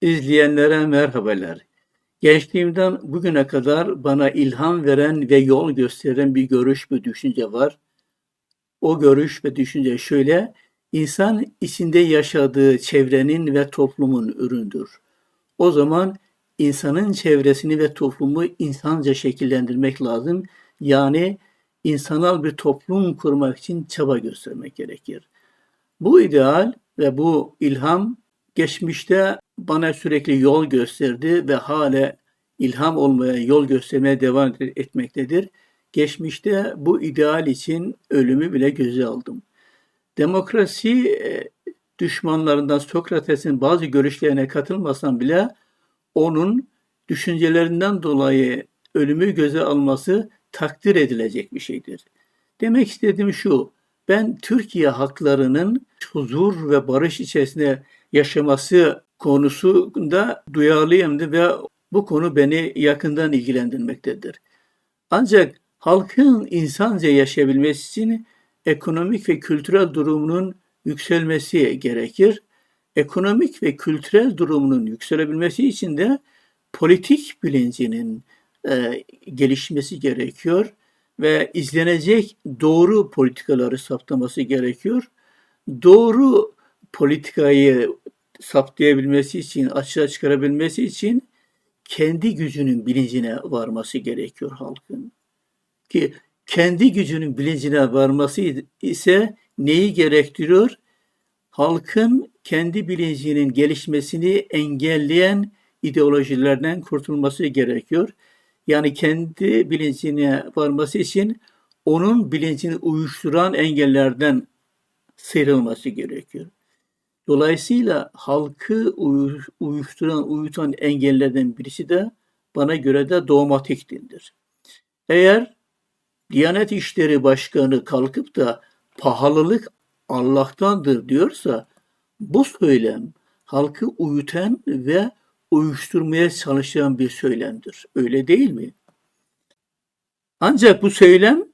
İzleyenlere merhabalar. Gençliğimden bugüne kadar bana ilham veren ve yol gösteren bir görüş ve düşünce var. O görüş ve düşünce şöyle, insan içinde yaşadığı çevrenin ve toplumun üründür. O zaman insanın çevresini ve toplumu insanca şekillendirmek lazım. Yani insanal bir toplum kurmak için çaba göstermek gerekir. Bu ideal ve bu ilham geçmişte bana sürekli yol gösterdi ve hala ilham olmaya, yol göstermeye devam etmektedir. Geçmişte bu ideal için ölümü bile göze aldım. Demokrasi e, düşmanlarından Sokrates'in bazı görüşlerine katılmasam bile onun düşüncelerinden dolayı ölümü göze alması takdir edilecek bir şeydir. Demek istediğim şu, ben Türkiye haklarının huzur ve barış içerisinde yaşaması konusunda duyarlıyımdır ve bu konu beni yakından ilgilendirmektedir. Ancak halkın insanca yaşayabilmesi için ekonomik ve kültürel durumunun yükselmesi gerekir. Ekonomik ve kültürel durumunun yükselebilmesi için de politik bilincinin e, gelişmesi gerekiyor ve izlenecek doğru politikaları saptaması gerekiyor. Doğru politikayı saptayabilmesi için, açığa çıkarabilmesi için kendi gücünün bilincine varması gerekiyor halkın. Ki kendi gücünün bilincine varması ise neyi gerektiriyor? Halkın kendi bilincinin gelişmesini engelleyen ideolojilerden kurtulması gerekiyor. Yani kendi bilincine varması için onun bilincini uyuşturan engellerden sıyrılması gerekiyor. Dolayısıyla halkı uyuşturan, uyutan engellerden birisi de bana göre de dogmatik dindir. Eğer Diyanet İşleri Başkanı kalkıp da pahalılık Allah'tandır diyorsa bu söylem halkı uyutan ve uyuşturmaya çalışan bir söylemdir. Öyle değil mi? Ancak bu söylem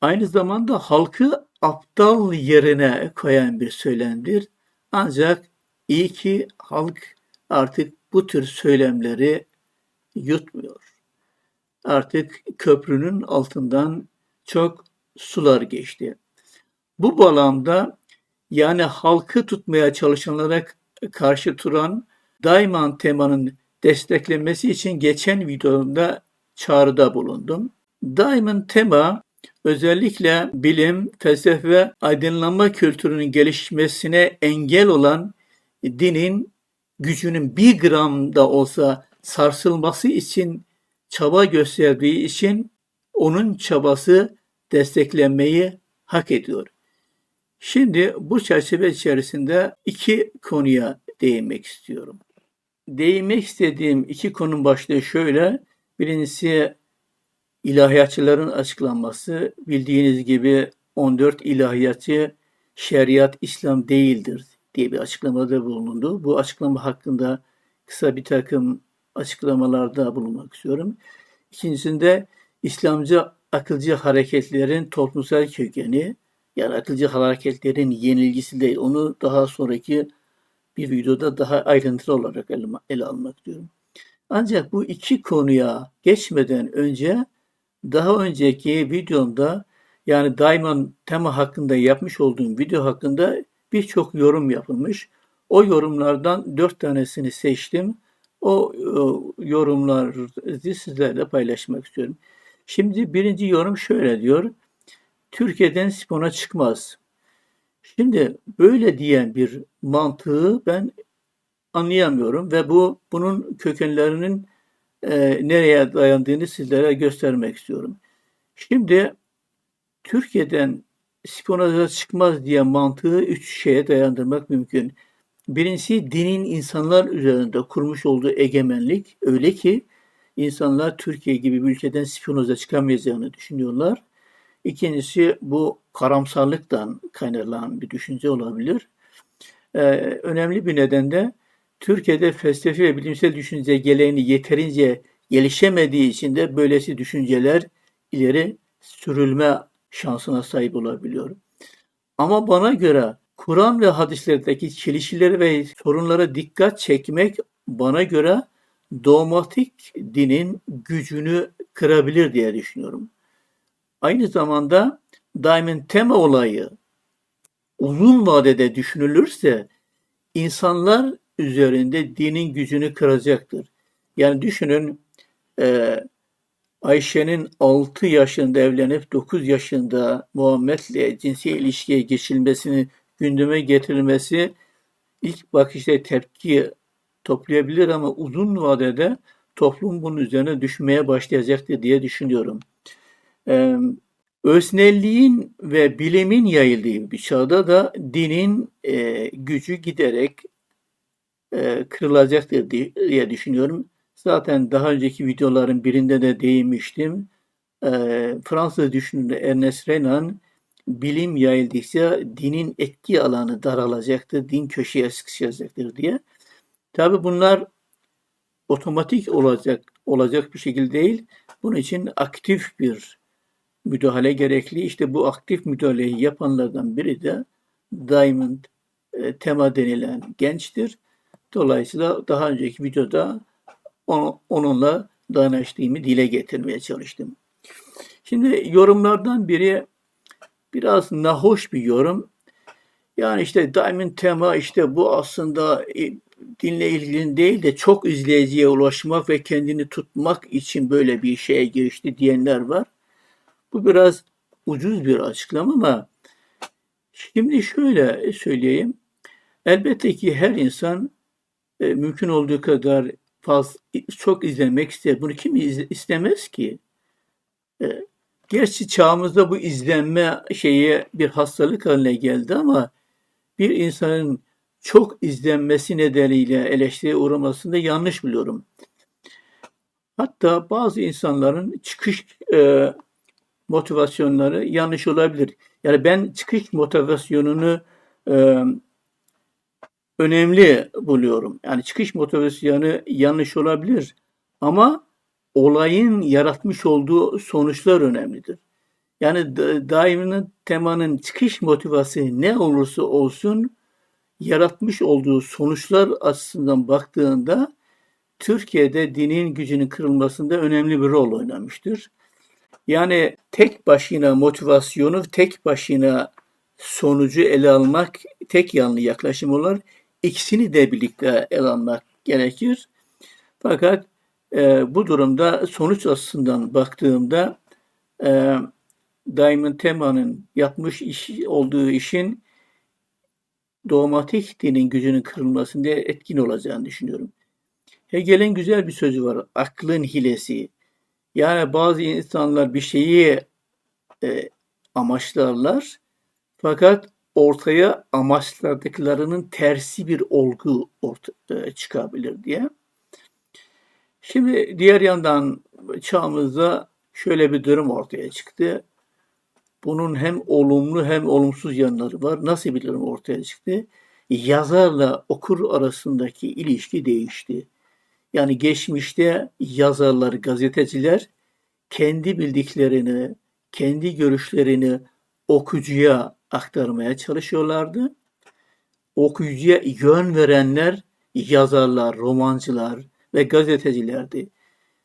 aynı zamanda halkı aptal yerine koyan bir söylemdir. Ancak iyi ki halk artık bu tür söylemleri yutmuyor. Artık köprünün altından çok sular geçti. Bu bağlamda yani halkı tutmaya çalışanlara karşı duran Daiman temanın desteklenmesi için geçen videomda çağrıda bulundum. Diamond tema özellikle bilim, felsefe aydınlanma kültürünün gelişmesine engel olan dinin gücünün bir gram da olsa sarsılması için çaba gösterdiği için onun çabası desteklenmeyi hak ediyor. Şimdi bu çerçeve içerisinde iki konuya değinmek istiyorum. Değinmek istediğim iki konun başlığı şöyle. Birincisi ilahiyatçıların açıklanması bildiğiniz gibi 14 ilahiyatçı şeriat İslam değildir diye bir açıklamada bulundu. Bu açıklama hakkında kısa bir takım açıklamalarda bulunmak istiyorum. İkincisinde İslamcı akılcı hareketlerin toplumsal kökeni yani akılcı hareketlerin yenilgisi değil. Onu daha sonraki bir videoda daha ayrıntılı olarak ele, ele almak diyorum. Ancak bu iki konuya geçmeden önce daha önceki videomda yani Diamond tema hakkında yapmış olduğum video hakkında birçok yorum yapılmış. O yorumlardan dört tanesini seçtim. O, o yorumları sizlerle paylaşmak istiyorum. Şimdi birinci yorum şöyle diyor. Türkiye'den spona çıkmaz. Şimdi böyle diyen bir mantığı ben anlayamıyorum ve bu bunun kökenlerinin e, nereye dayandığını sizlere göstermek istiyorum. Şimdi Türkiye'den spionaja çıkmaz diye mantığı üç şeye dayandırmak mümkün. Birincisi dinin insanlar üzerinde kurmuş olduğu egemenlik öyle ki insanlar Türkiye gibi bir ülkeden spiyonaja çıkamayacağını düşünüyorlar. İkincisi bu karamsarlıktan kaynaklanan bir düşünce olabilir. Ee, önemli bir neden de Türkiye'de felsefi ve bilimsel düşünce geleneği yeterince gelişemediği için de böylesi düşünceler ileri sürülme şansına sahip olabiliyor. Ama bana göre Kur'an ve hadislerdeki çelişkileri ve sorunlara dikkat çekmek bana göre dogmatik dinin gücünü kırabilir diye düşünüyorum. Aynı zamanda daimin tema olayı uzun vadede düşünülürse insanlar üzerinde dinin gücünü kıracaktır. Yani düşünün e, Ayşe'nin 6 yaşında evlenip 9 yaşında Muhammed'le cinsel ilişkiye geçilmesini gündeme getirilmesi ilk bakışta tepki toplayabilir ama uzun vadede toplum bunun üzerine düşmeye başlayacaktır diye düşünüyorum. Ee, öznelliğin ve bilimin yayıldığı bir çağda da dinin e, gücü giderek e, kırılacaktır diye düşünüyorum. Zaten daha önceki videoların birinde de değinmiştim. E, Fransız düşünür Ernest Renan bilim yayıldıkça dinin etki alanı daralacaktır, din köşeye sıkışacaktır diye. Tabi bunlar otomatik olacak olacak bir şekilde değil. Bunun için aktif bir müdahale gerekli. İşte bu aktif müdahaleyi yapanlardan biri de Diamond e, Tema denilen gençtir. Dolayısıyla daha önceki videoda onu, onunla dayanıştığımı dile getirmeye çalıştım. Şimdi yorumlardan biri biraz nahoş bir yorum. Yani işte Diamond Tema işte bu aslında e, dinle ilgili değil de çok izleyiciye ulaşmak ve kendini tutmak için böyle bir şeye girişti diyenler var. Bu biraz ucuz bir açıklama ama şimdi şöyle söyleyeyim. Elbette ki her insan e, mümkün olduğu kadar fazla çok izlemek ister. Bunu kim istemez ki? E, gerçi çağımızda bu izlenme şeyi bir hastalık haline geldi ama bir insanın çok izlenmesi nedeniyle eleştiriye uğramasını da yanlış biliyorum. Hatta bazı insanların çıkış e, motivasyonları yanlış olabilir. Yani ben çıkış motivasyonunu e, önemli buluyorum. Yani çıkış motivasyonu yanlış olabilir ama olayın yaratmış olduğu sonuçlar önemlidir. Yani daiminin temanın çıkış motivasyonu ne olursa olsun yaratmış olduğu sonuçlar açısından baktığında Türkiye'de dinin gücünün kırılmasında önemli bir rol oynamıştır. Yani tek başına motivasyonu, tek başına sonucu ele almak tek yanlı yaklaşım olur. İkisini de birlikte ele almak gerekir. Fakat e, bu durumda sonuç açısından baktığımda e, Diamond Tema'nın yapmış iş, olduğu işin dogmatik dinin gücünün kırılmasında etkin olacağını düşünüyorum. Hegel'in güzel bir sözü var. Aklın hilesi. Yani bazı insanlar bir şeyi e, amaçlarlar fakat ortaya amaçladıklarının tersi bir olgu orta, e, çıkabilir diye. Şimdi diğer yandan çağımızda şöyle bir durum ortaya çıktı. Bunun hem olumlu hem olumsuz yanları var. Nasıl bir durum ortaya çıktı? Yazarla okur arasındaki ilişki değişti. Yani geçmişte yazarlar, gazeteciler kendi bildiklerini, kendi görüşlerini okuyucuya aktarmaya çalışıyorlardı. Okuyucuya yön verenler yazarlar, romancılar ve gazetecilerdi.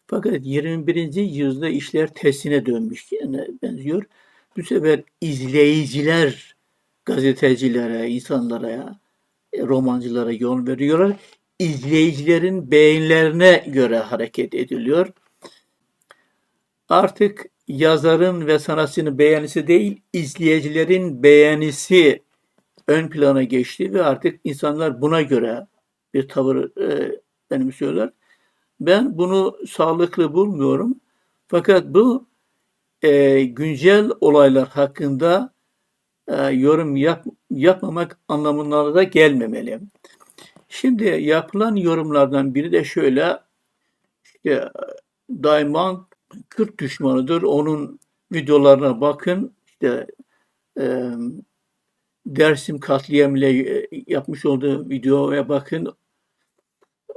Fakat 21. yüzyılda işler tersine dönmüş yani benziyor. Bu sefer izleyiciler gazetecilere, insanlara, romancılara yol veriyorlar izleyicilerin beğenilerine göre hareket ediliyor. Artık yazarın ve sanatçının beğenisi değil, izleyicilerin beğenisi ön plana geçti ve artık insanlar buna göre bir tavır e, benimsiyorlar. Ben bunu sağlıklı bulmuyorum. Fakat bu e, güncel olaylar hakkında e, yorum yap, yapmamak anlamına da gelmemeli. Şimdi yapılan yorumlardan biri de şöyle, işte Dayman Kürt düşmanıdır, onun videolarına bakın, işte e, Dersim katliamıyla yapmış olduğu videoya bakın,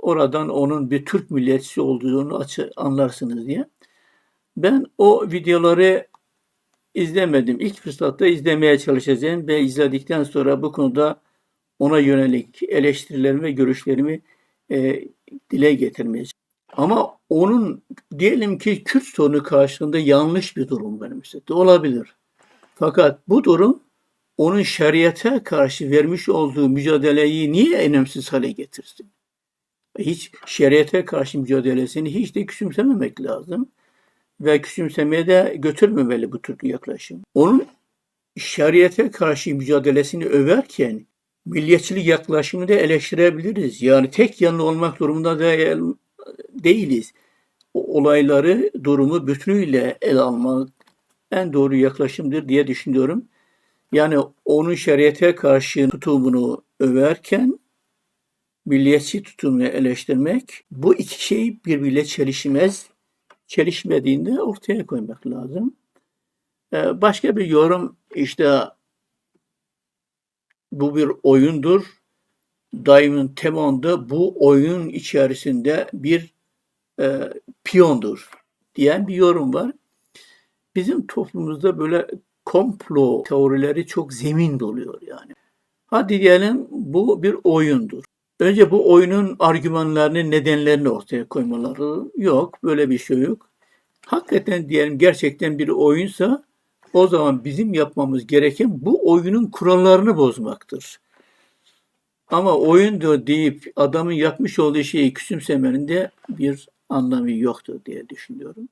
oradan onun bir Türk milletçisi olduğunu açı, anlarsınız diye. Ben o videoları izlemedim. İlk fırsatta izlemeye çalışacağım ve izledikten sonra bu konuda ona yönelik eleştirilerimi ve görüşlerimi e, dile getirmeye Ama onun diyelim ki Kürt sorunu karşılığında yanlış bir durum benimsedi. Olabilir. Fakat bu durum onun şeriate karşı vermiş olduğu mücadeleyi niye önemsiz hale getirsin? Hiç şeriate karşı mücadelesini hiç de küçümsememek lazım. Ve küçümsemeye de götürmemeli bu tür yaklaşım. Onun şeriate karşı mücadelesini överken milliyetçilik yaklaşımını da eleştirebiliriz. Yani tek yanlı olmak durumunda değil, değiliz. O olayları, durumu bütünüyle ele almak en doğru yaklaşımdır diye düşünüyorum. Yani onun şeriate karşı tutumunu överken milliyetçi tutumunu eleştirmek bu iki şey birbiriyle çelişmez. Çelişmediğinde ortaya koymak lazım. Ee, Başka bir yorum işte bu bir oyundur. Diamond Temon'da bu oyun içerisinde bir e, piyondur diyen bir yorum var. Bizim toplumumuzda böyle komplo teorileri çok zemin doluyor yani. Hadi diyelim bu bir oyundur. Önce bu oyunun argümanlarını, nedenlerini ortaya koymaları yok. Böyle bir şey yok. Hakikaten diyelim gerçekten bir oyunsa o zaman bizim yapmamız gereken bu oyunun kurallarını bozmaktır. Ama oyundur deyip adamın yapmış olduğu şeyi küçümsemenin de bir anlamı yoktur diye düşünüyorum.